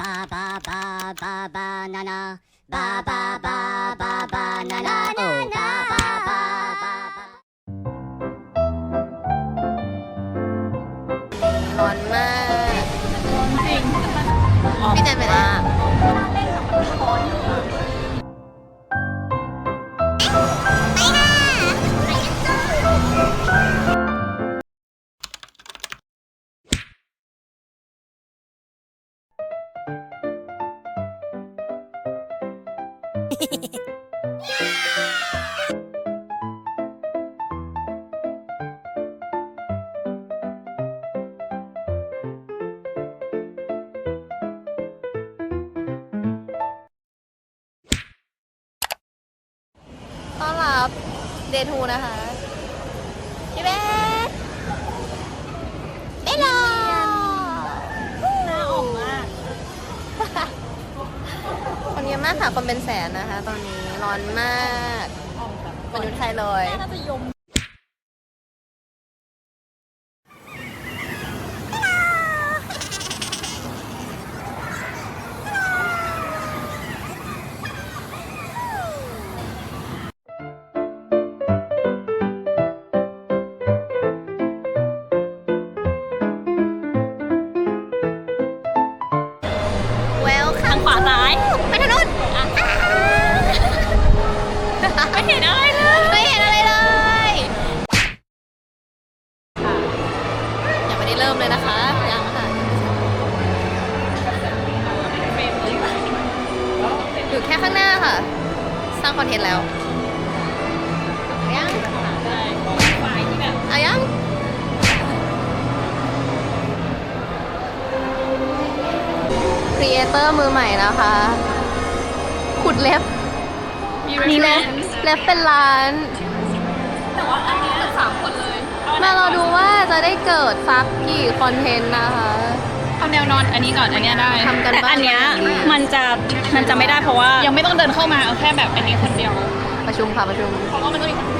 ba ba ba ba banana ba ba ba ba banana oh ba ba ba ba ba ร้อนมากจริงพี่แนนไปไหน ต้อนรับเดทูนะคะ พี่เบสเบลลอ หน้าอ่อมมาก คนเยอะมากค่ะ คนเป็นแสนนะคะ ตอนนี้ร้ อนมากอ่อมแบบมันอยู่ไทยเลย น่าจะยม เริ่มเลยนะคะยังค่ะอยู่แค่ข้างหน้าค่ะ สร้างคอนเทนต์แล้วเอายังได้ฝ่ายที่แบบเอายังครีเอเตอร์มือใหม่นะคะ ขุดเล็บมีเล็บเล็บเป็นล้าน แต่ว่าอันเนี้ยสามคนเลย มาเราดูว่าจะได้เกิดสักกี่คอนเทนต์นะคะ เอาแนวนอนอันนี้ก่อนอันเนี้ยได้ทำกันแต่บ้านอันเนี้ยมามันจะมันจะไม่ได้เพราะว่า ยังไม่ต้องเดินเข้ามาเอาแค่แบบอันนี้คนเดียวประชุมค่ะประชุม เพราะว่ามันต้องมีคนอื่น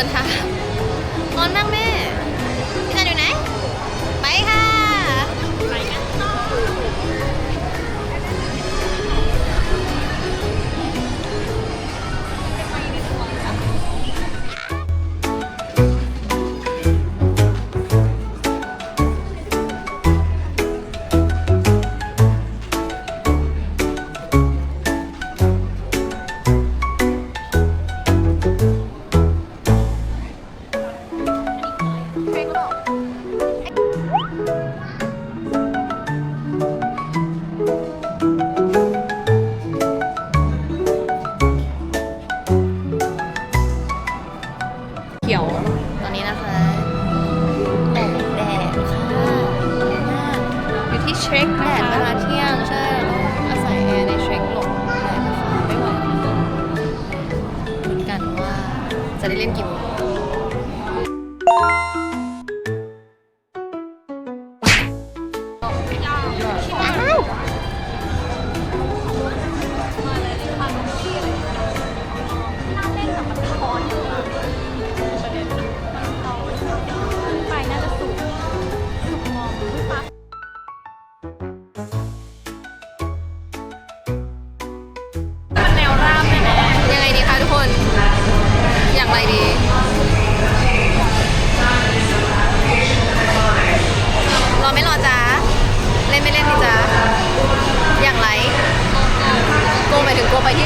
ดินทางนอนนั่งแม่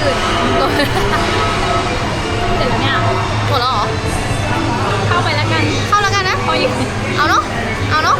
อื่นเสร็จแล้วเนี่ยหมดแล้วเหรอ เข้าไปแล้วกัน เข้าแล้วกันนะพออยู่เอาเนาะ เอาเนาะ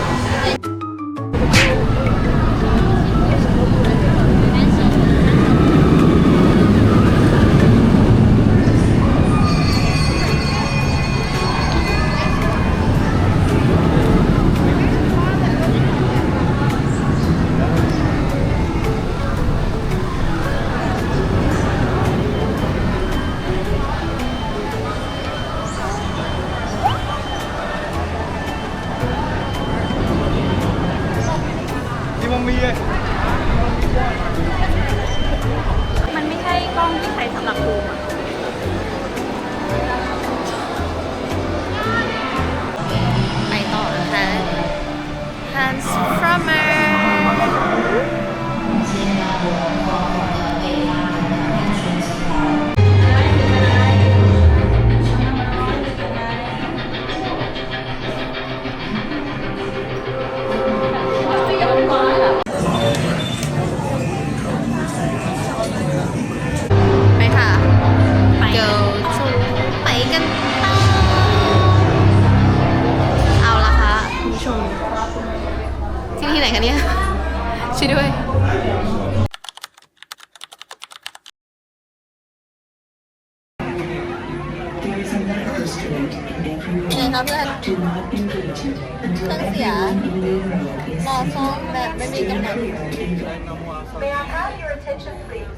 May I have your attention, please?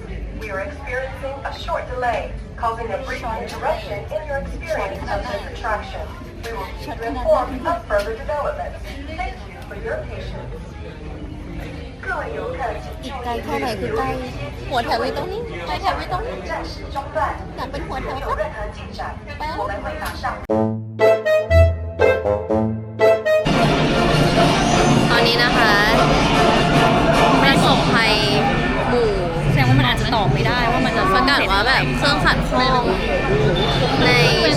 We are experiencing a short delay, causing a brief interruption in your experience of this attraction. We will keep you informed of further developments. Thank you for your patience. 各位游客，请注意，有一些事务暂时中断，如有任何进展，我们会马上。 ประกาศว่าแบบเครื่องขัดข้องใน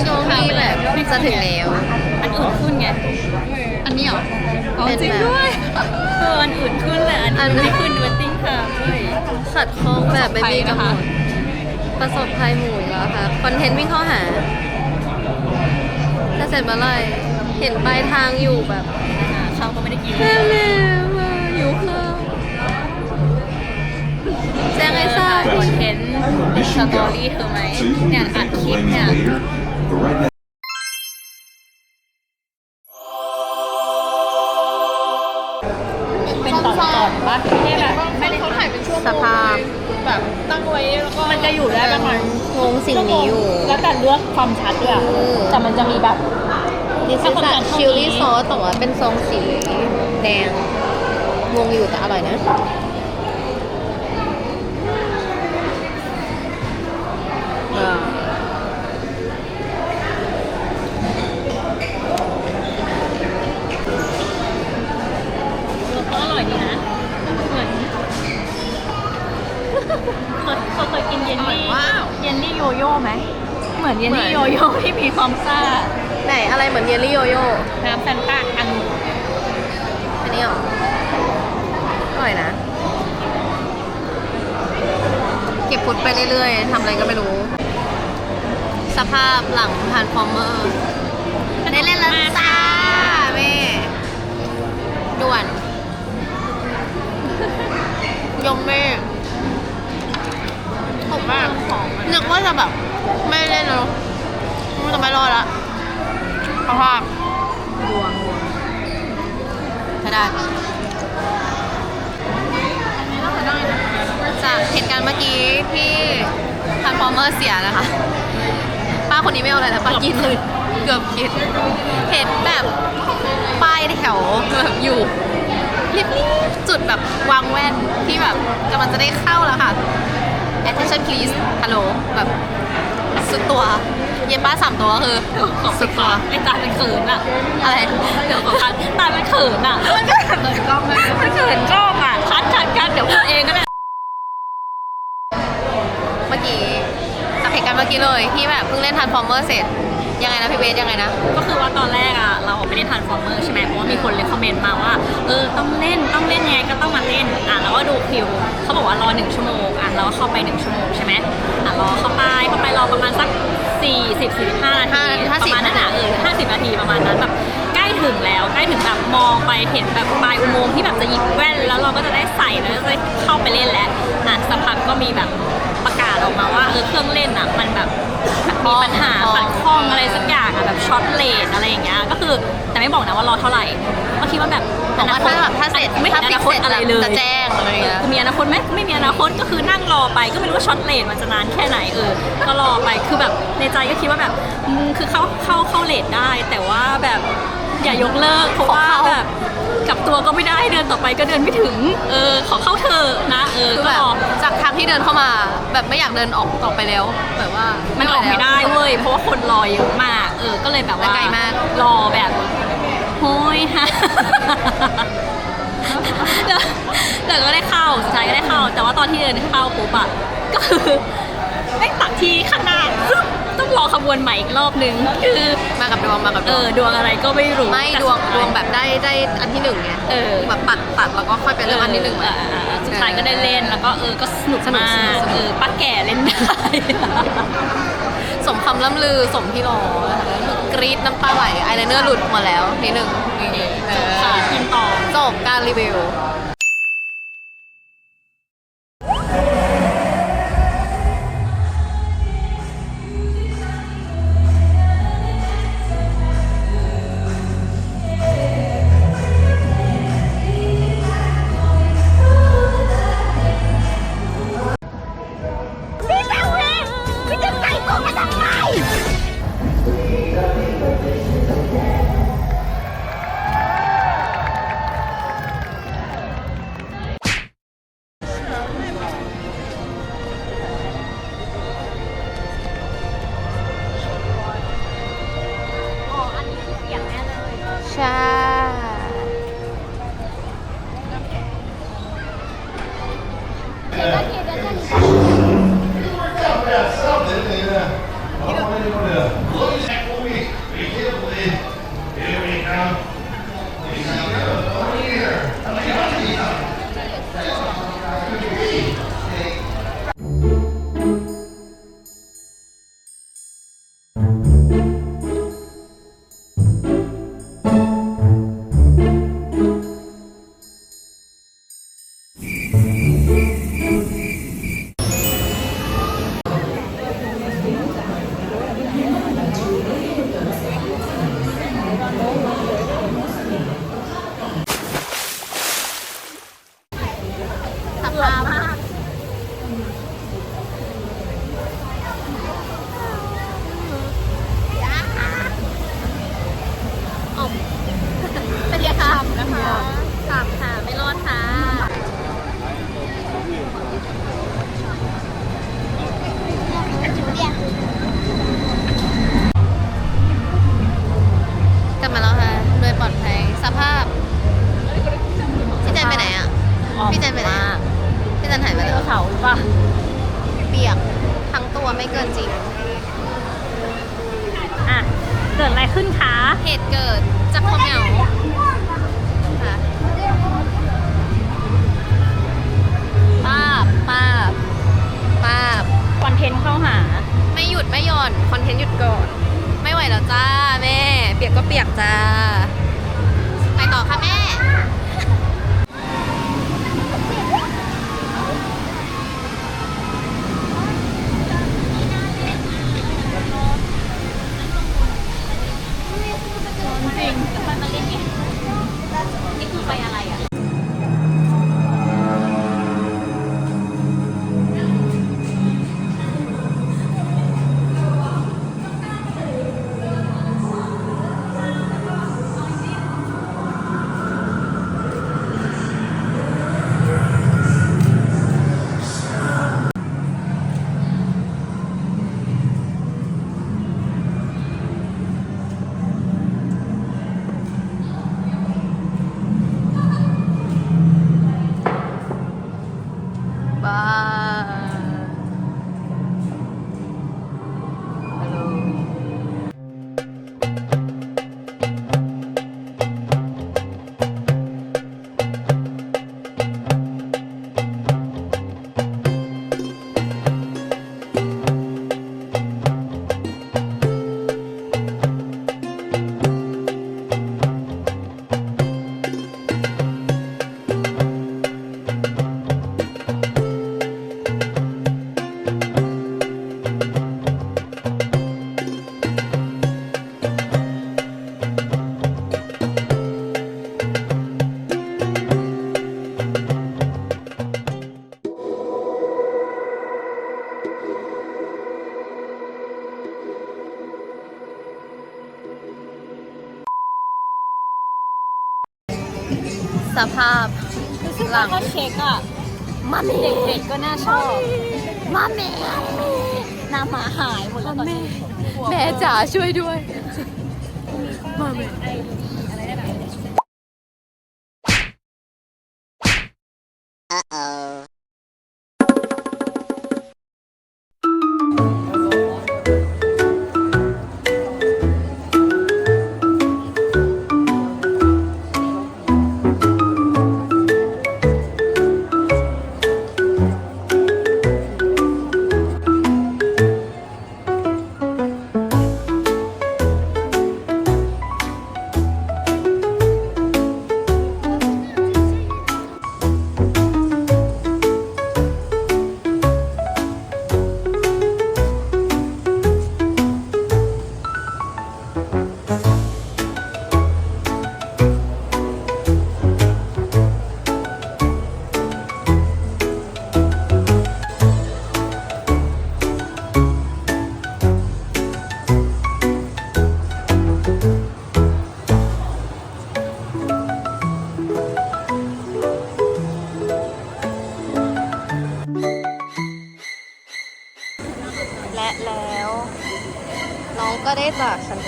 ช่วงที่แบบจะถึงแล้วอันอื่นขึ้นไง อันนี้เหรออ๋อเป็นจริงแบบด้วยเอออันอื่นขึ้นแหละอันอันนี้ไม่ขึ้นด้วยติ้งค่ะเว้ยขัดข้องแบบไม่มีกำหนดประสบภัยนะคะประสบภัยหมู่อีกแล้วค่ะ คอนเทนต์วิ่งเข้าหาถ้าเสร็จเมื่อไหรเห็นปลายทางอยู่แบบอ่าข้าวก็ไม่ได้กินแม่แม่มาอยู่ข้าว แจ้งให้ทราบคนเทนสตอรี่เธอไหมเนี่ยอัดคลิปเนี่ยเป็นตอนๆปะไม่ได้แบบไม่ได้เขาถ่ายเป็นช่วงสภาพแบบตั้งไว้แล้วก็มันจะอยู่ได้ประมาณงงสิ่งนี้อยู่ แล้วแต่เลือกความชัดด้วยแต่มันจะมีแบบดิสซัจานนเท่านี้ชิลลี่ซอสแต่ว่าเป็นทรงสีแดงงงอยู่แต่อร่อยนะ โยโย่ไหม เหมือนเยนนี่โยโย่ที่มีความซ่า ไหนอะไรเหมือนเยลลี่โยโย่ น้ำแฟนต้าอังุ่นอันนี้เหรออร่อยนะ เก็บฟุตไปเรื่อยๆทำอะไรก็ไม่รู้ สภาพหลังทานฟอร์เมอร์ ได้เล่นแล้วจ้าแม่ด่วน ยมแม่ จะแบบ ไม่เล่นแล้วมันจะไม่รอดละสภาพดวงใช่ได้จากเหตุการณ์เมื่อกี้ที่ทานฟอร์เมอร์เสียนะคะ ป้าคนนี้ไม่เอาอะไรแล้วป้ากินเลยเกือบกินเห็นแบบป้ายแถวแบบอยู่รีบๆจุดแบบวางแว่นที่แบบกำลังจะได้เข้าแล้วค่ะ attention please ฮัลโหลแบบสุดตัว เย็นป้าสามตัวก็คือสุดตัวไอ้ตาเป็นเขินอะอะไรเดี๋ยวก่อนตาเป็นเขินอะมันก็เขินกล้องมันเขินกล้องอะคัดคัดคัดเดี๋ยวพูดเองก็ได้เมื่อกี้จากเหตุการณ์เมื่อกี้เลยที่แบบเพิ่งเล่นทันฟอร์เมอร์เสร็จ ยังไงนะพี่เบสยังไงนะ ก็คือว่าตอนแรกอะเราไม่ได้ทานฟอร์เมอร์ใช่ไหมเพราะว่ามีคนเลยคอมเมนต์มาว่าเออต้องเล่นต้องเล่นยังไงก็ต้องมาเล่นอะเราก็ดูคิวเขาบอกว่ารอหนึ่งชั่วโมงอะเราก็เข้าไปหนึ่งชั่วโมงใช่ไหมอะรอเข้าไปเข้าไปรอประมาณสักสี่สิบสี่สิบห้านาทีห้าประสิบมาณนั้นอะเออห้าสิบนาทีประมาณนั้นแบบใกล้ถึงแล้วใกล้ถึงแบบมองไปเห็นแบบปลายอุโมงค์ที่แบบจะหยิบแว่น แล้วเราก็จะได้ใส่แล้วจะได้เข้าไปเล่นแล้วอะสักพักก็มีแบบประกาศออกมาว่าเออเครื่องเล่นอะมันแบบมีปัญหาขัดข้องอะไรสักอย่างอะแบบช็อตเลนอะไรอย่างเงี้ยก็คือแต่ไม่บอกนะว่ารอเท่าไหร่ก็คิดว่าแบบบอกว่าถ้าแบบถ้าเสร็จไม่เห็นอนาคตอะไรเลยจะแจ้งอะไรอย่างเงี้ยมีอนาคตไหมไม่มีอนาคตก็คือนั่งรอไปก็ไม่รู้ว่าช็อตเลนมันจะนานแค่ไหนเออก็รอไปคือแบบในใจก็คิดว่าแบบอืมคือเข้าเข้าเข้าเลนได้ แต่ว่าแบบ อย่ายกเลิกเพราะว่าขอเข้าแบบกลับตัวก็ไม่ได้เดินต่อไปก็เดินไม่ถึง เออขอเข้าเธอะนะเออคือก็แบบรอจากทางที่เดินเข้ามา แบบไม่อยากเดินออกออกไปแล้ว แบบว่ามันออกไม่ได้เว้ยเพราะว่าคนรอเยอะมาก เออ ก็เลยแบบว่าและไกลมากรอแบบโฮ้ยฮะแล้วแล้วก็ได้เข้าสุดท้ายก็ได้เข้า แต่ว่าตอนที่เดินเข้าปุ๊บอะก็คือไม่ตักที่ข้างหน้าซึ่ง ต้องรอขบวนใหม่อีกรอบนึงคือมากับดวงมากับดเอวงอดวงอะไรก็ไม่รู้ไม่แต่ดวงสุท้ายดวงแบบได้ได้อันที่หนึ่งไงเออแบบตัดตัดแล้วก็ค่อยไปเริ่มอันที่หนึ่งเอมาอเออเออสุดท้ายก็ได้เล่นแล้วก็เออก็สนุกสนุกมากสนุกสนุก เออป้าแก่เล่นได้ สมคำล่ำลือสมที่รอนะคะกรี๊ดน้ำตาไหลไอไลเนอร์หลุดหมดแล้วนิดหนึ่งนี่เออค่ะกินต่อจบการรีวิว อะพี่แจนไปไหนอะพี่แจนหายไปแล้วเขาป่ะเปียกทั้งตัวไม่เกินจริง อะ เกิดอะไรขึ้นคะ เหตุเกิดจากความเหงาค่ะป้าบป้าบป้าบคอนเทนต์เข้าหา ไม่หยุดไม่หย่อน คอนเทนต์หยุดก่อน ไม่ไหวแล้วจ้าแม่ เปียกก็เปียกจ้า ไปต่อค่ะแม่ หลังก็เช็คอะมาเด็กๆก็น่าชอบมาแม่หน้าหมาหายหมดแล้วตอนนี้แม่จ๋าช่วยด้วย Uh-oh. และ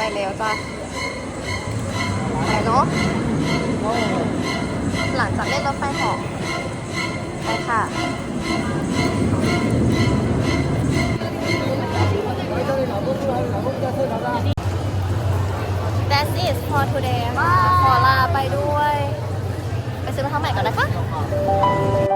ได้จากฉันไปแล้วจ้ะไปเนาะหลังจากเล่นรถไฟหาะไปค่ะ That's it for today ขอลาไปด้วย ไปซื้อรองเท้าใหม่ก่อนนะคะ